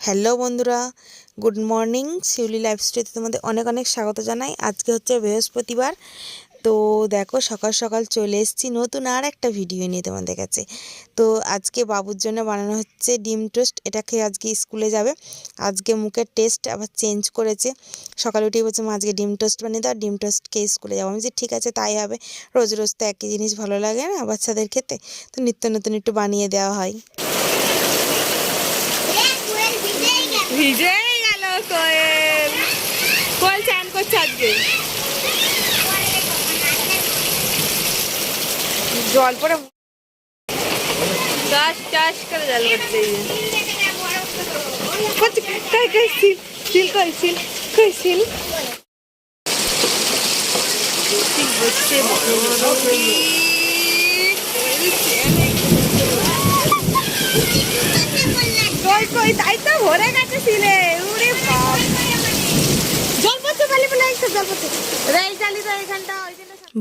Hello বন্ধুরা, good morning. শিউলি লাইফস্টাইলে তোমাদের অনেক অনেক স্বাগত জানাই। আজকে হচ্ছে বৃহস্পতিবার। তো দেখো, সকাল সকাল চলে এসেছি নতুন আর একটা ভিডিও নিয়ে তোমাদের কাছে। তো আজকে বাবুর জন্য বানানো হচ্ছে ডিম টোস্ট। এটা খেয়ে আজকে স্কুলে যাবে। আজকে মুখের টেস্ট আবার চেঞ্জ করেছে। সকালে উঠেই বলছে, মা, আজকে ডিম টোস্ট বানিয়ে দাও, ডিম টোস্ট খেয়ে স্কুলে যাব। আমি যে ঠিক আছে, তাই হবে। রোজ রোজ তো একই জিনিস ভালো লাগে না বাচ্চাদের খেতে। তো নিত্য নতুন একটু বানিয়ে দেওয়া হয়। ভিজেই গেল কোয়েল। কোয়েল চান করছে আজকে। জল পরে টাস টাস করে জল। করছে, কই কই সিল সিল কই তো ভরে গেছে সিলে ওই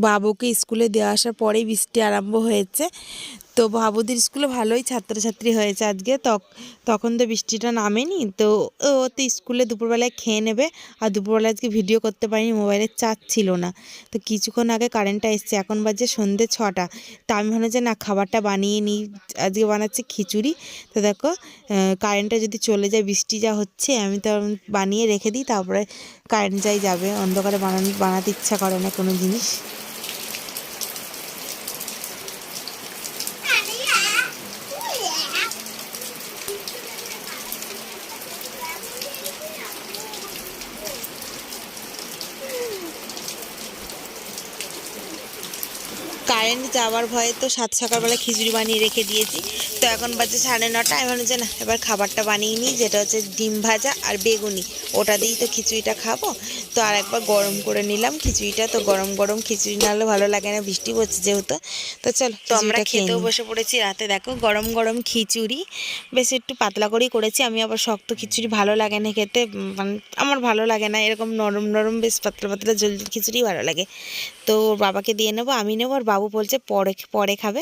বাবুকে স্কুলে দেওয়া আসার পরেই বৃষ্টি আরম্ভ হয়েছে। তো বাবুদের স্কুলে ভালোই ছাত্রছাত্রী হয়েছে আজকে। তখ- তখন তো বৃষ্টিটা নামেনি। তো ও তো স্কুলে দুপুরবেলায় খেয়ে নেবে। আর দুপুরবেলায় আজকে ভিডিও করতে পারিনি মোবাইলের চার্জ ছিল না। তো কিছুক্ষণ আগে কারেন্টটা এসছে, এখন বাজে সন্ধে ছটা। তা আমি ভাবলাম যে না, খাবারটা বানিয়ে নিই। আজকে বানাচ্ছি খিচুড়ি। তো দেখো কারেন্টটা যদি চলে যায়, বৃষ্টি যা হচ্ছে, আমি তো বানিয়ে রেখে দিই, তারপরে কারেন্ট যাই যাবে। অন্ধকারে বানানো, বানাতে ইচ্ছা করে না কোনো জিনিস। কারেন্ট যাওয়ার ভয়ে তো সাত সকালবেলা খিচুড়ি বানিয়ে রেখে দিয়েছি। তো এখন বাজে সাড়ে নটা আমি ভাবলাম যে না এবার খাবারটা বানিয়ে নিই যেটা হচ্ছে ডিম ভাজা আর বেগুনি। ওটা দিয়েই তো খিচুড়িটা খাব। তো আর একবার গরম করে নিলাম খিচুড়িটা তো গরম গরম খিচুড়ি না হলে ভালো লাগে না বৃষ্টি পড়ছে যেহেতু। তো চলো তো আমরা খেতেও বসে পড়েছি রাতে দেখো গরম গরম খিচুড়ি। বেশ একটু পাতলা করেই করেছি আমি আবার শক্ত খিচুড়ি ভালো লাগে না খেতে মানে আমার ভালো লাগে না এরকম নরম নরম বেশ পাতলা পাতলা জল খিচুড়ি ভালো লাগে। তো ওর বাবাকে দিয়ে নেব আমি নেব আর বাবু বলছে পরে পরে খাবে।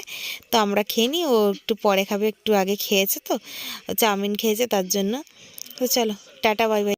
তো আমরা খেয়ে নিই, ও একটু পরে খাবে, একটু আগে খেয়েছে তো। চাউমিন খেয়েছে তার জন্য। তো চলো, টাটা, বাই বাই।